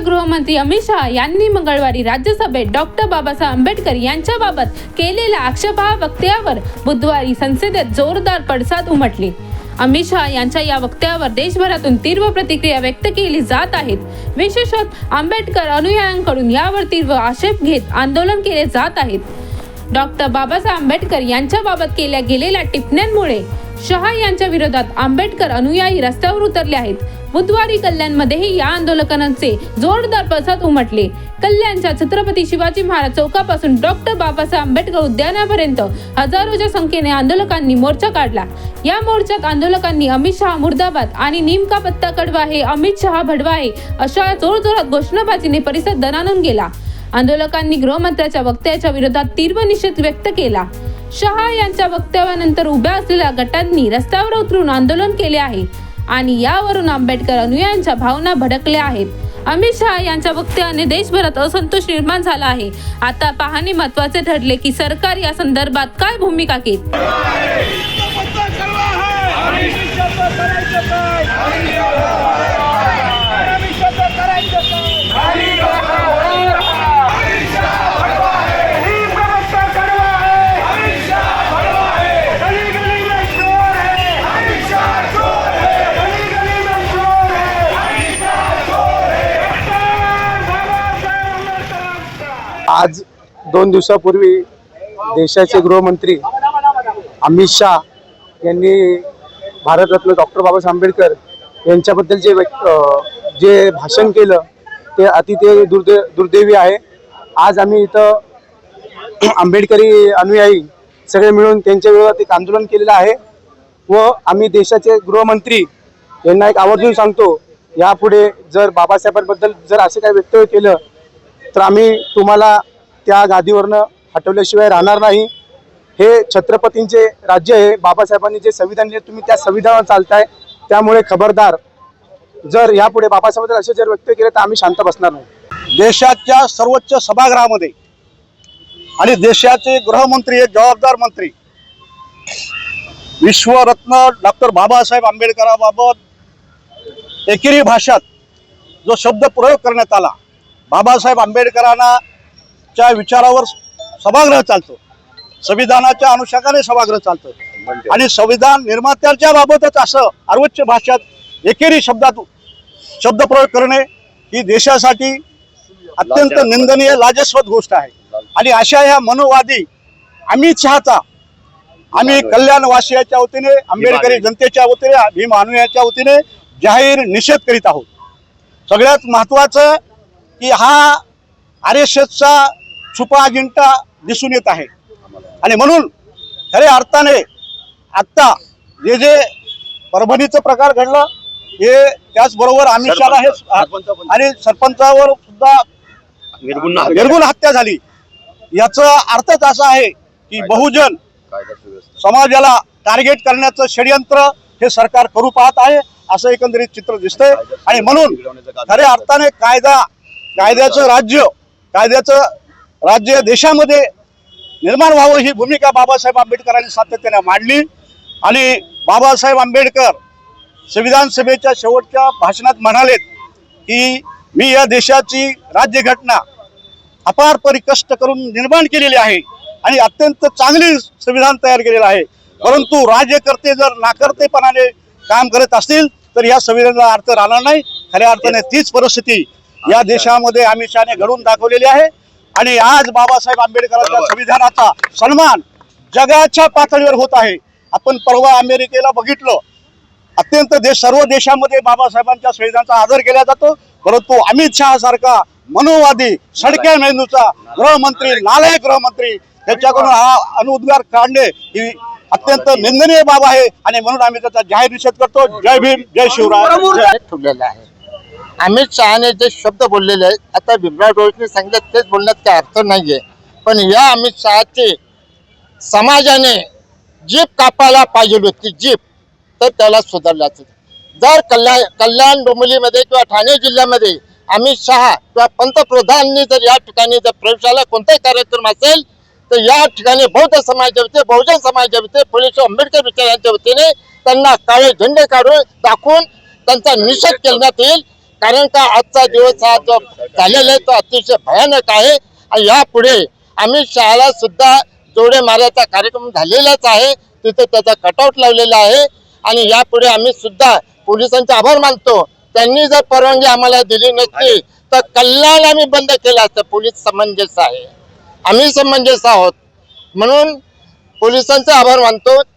गृहमंत्री अमित शहा यांनी मंगळवारी राज्यसभेत डॉक्टर बाबासाहेब आंबेडकर यांच्याबाबत केलेल्या आक्षेपार्ह वक्तव्यावर बुधवारी संसदेत जोरदार पडसाद उमटले. अमित शहा यांच्या या वक्तव्यावर देशभरातून तीव्र प्रतिक्रिया व्यक्त केली जात आहेत. विशेषतः आंबेडकर अनुयायांकडून यावर तीव्र आक्षेप घेत आंदोलन केले जात आहेत. डॉक्टर बाबासाहेब आंबेडकर यांच्याबाबत केल्या गेलेल्या टिप्पण्यांमुळे शहा यांच्या विरोधात आंबेडकर अनुयायी रस्त्यावर उतरले आहेत. बुधवारी कल्याणमध्येही या आंदोलकांचे जोरदार पसाद उमटले. कल्याणच्या छत्रपती शिवाजी महाराज चौकापासून डॉक्टर बाबासाहेब आंबेडकर उद्यानापर्यंत हजारोच्या संख्येने आंदोलकांनी मोर्चा काढला. या मोर्चात आंदोलकांनी अमित शहा मुर्दाबाद आणि निमका पत्ता कडवा आहे अमित शहा भडवा आहे अशा जोरजोरात घोषणाबाजीने परिसर दणानून गेला. आंदोलकांनी गृहमंत्र्याच्या वक्त्याच्या विरोधात तीव्र निषेध व्यक्त केला. शहा यांच्या वक्तव्यानंतर उभ्या असलेल्या गटांनी रस्त्यावर उतरून आंदोलन केले आहे आणि यावरून आंबेडकर अनुयायांच्या भावना भडकल्या आहेत. अमित शहा यांच्या वक्तव्याने देशभरात असंतोष निर्माण झाला आहे. आता पाहणे महत्त्वाचे ठरले की सरकार या संदर्भात काय भूमिका घेत? आज दोन दिवसापूर्वी देशाचे गृहमंत्री अमित शाह यांनी भारतरत्न डॉक्टर बाबासाहेब आंबेडकर यांच्याबद्दल जे व्यक्त- जे भाषण केलं ते अतिशय दुर्दे दुर्दैवी आहे. आज आम्ही इथं आंबेडकरी अनुयायी सगळे मिळून त्यांच्या विरोधात एक आंदोलन केलेलं आहे व आम्ही देशाचे गृहमंत्री यांना एक आवर्जून सांगतो यापुढे जर बाबासाहेबांबद्दल जर असे काही वक्तव्य केलं तर आम्ही तुम्हाला त्या गादीवरनं हटवल्याशिवाय राहणार नाही. हे छत्रपतींचे राज्य आहे. बाबासाहेबांनी जे संविधान लिहिले तुम्ही त्या संविधानावर चालताय. त्यामुळे खबरदार. जर यापुढे बाबासाहेबांनी असे जर व्यक्त केले तर आम्ही शांत बसणार नाही. देशाच्या सर्वोच्च सभागृहामध्ये आणि देशाचे गृहमंत्री एक जबाबदार मंत्री विश्वरत्न डॉक्टर बाबासाहेब आंबेडकराबाबत एकेरी भाषात जो शब्द प्रयोग करण्यात आला बाबासाहेब आंबेडकरांना च्या विचारावर सभागृह चालतो. संविधानाच्या अनुषंगाने सभागृह चालतं. आणि संविधान निर्मात्यांच्या बाबतच असं सर्वोच्च भाषात एकेरी शब्दात शब्द प्रयोग करणे ही देशासाठी अत्यंत निंदनीय लाजस्वत गोष्ट आहे. आणि अशा ह्या मनोवादी अमित शहाचा आम्ही कल्याणवासियाच्या वतीने आंबेडकरी जनतेच्या वतीने भीम अनुयाच्या वतीने जाहीर निषेध करीत आहोत. सगळ्यात महत्वाचं की हा आर एस एसचा छुपा अजिंठा दिसून येत आहे. आणि म्हणून खऱ्या अर्थाने आत्ता जे जे परभणीचं प्रकार घडलं हे त्याचबरोबर अमित शहा हे आणि सरपंचावर सुद्धा निर्गुण हत्या झाली. याचा अर्थच असा आहे की बहुजन समाजाला टार्गेट करण्याचं षडयंत्र हे सरकार करू पाहत आहे असं एकंदरीत चित्र दिसतंय. आणि म्हणून खऱ्या अर्थाने कायदा कायद्याचं राज्य कायद्याचं राज्य देशामध्ये निर्माण व्हावं ही भूमिका बाबासाहेब आंबेडकरांनी सातत्याने मांडली. आणि बाबासाहेब आंबेडकर संविधान सभेच्या शेवटच्या भाषणात म्हणालेत की मी या देशाची राज्यघटना अपार परिकष्ट करून निर्माण केलेली आहे आणि अत्यंत चांगली संविधान तयार केलेलं आहे. परंतु राज्यकर्ते जर नाकर्तेपणाने काम करत असतील तर या संविधानाला अर्थ राहणार नाही. खऱ्या अर्थाने तीच परिस्थिती या देशामध्ये अमित शहाने घडवून दाखवलेली आहे. आणि आज बाबासाहेब आंबेडकरांच्या संविधानाचा सन्मान जगाच्या पातळीवर होत आहे. आपण परवा अमेरिकेला बघितलं. अत्यंत देश सर्व देशामध्ये बाबासाहेबांच्या संविधानाचा आदर केला जातो. परंतु अमित शहा सारखा मनोवादी सडक्या मेंदूचा गृहमंत्री नालायक गृहमंत्री त्याच्याकडून हा अनुद्गार काढणे ही अत्यंत निंदनीय बाब आहे. आणि म्हणून आम्ही त्याचा जाहीर निषेध करतो. जय भीम जय शिवराय. जय. ठेवलेलं आहे. अमित शहाने जे शब्द बोललेले आहेत आता भीमराव डोळसने सांगितले तेच बोलण्यात काही अर्थ नाही आहे पण या अमित शहाचे समाजाने जीप कापायला पाहिजे होती जीप तर त्याला सुधारल्याचं जर कल्याण कल्याण डोंबिवलीमध्ये किंवा ठाणे जिल्ह्यामध्ये अमित शहा किंवा पंतप्रधानांनी जर या ठिकाणी जर प्रवेशाला कोणताही कार्यक्रम असेल तर या ठिकाणी बौद्ध समाजाच्या वतीने बहुजन समाजाच्या वतीने पोलीस आंबेडकर विचारांच्या वतीने त्यांना काळे झेंडे काढून दाखवून त्यांचा निषेध करण्यात येईल. कारण का आजचा दिवस हा जो झालेला आहे तो अतिशय भयानक आहे. आणि यापुढे आम्ही शाळा सुद्धा जोडे मारायचा कार्यक्रम झालेलाच आहे. तिथे त्याचा कटआउट लावलेला आहे. आणि यापुढे आम्ही सुद्धा पोलिसांचे आभार मानतो. त्यांनी जर परवानगी आम्हाला दिली नसती तर कल्याण आम्ही बंद केलं असतं. पोलीस समंजस आहे. आम्ही समंजस आहोत. म्हणून पोलिसांचे आभार मानतो.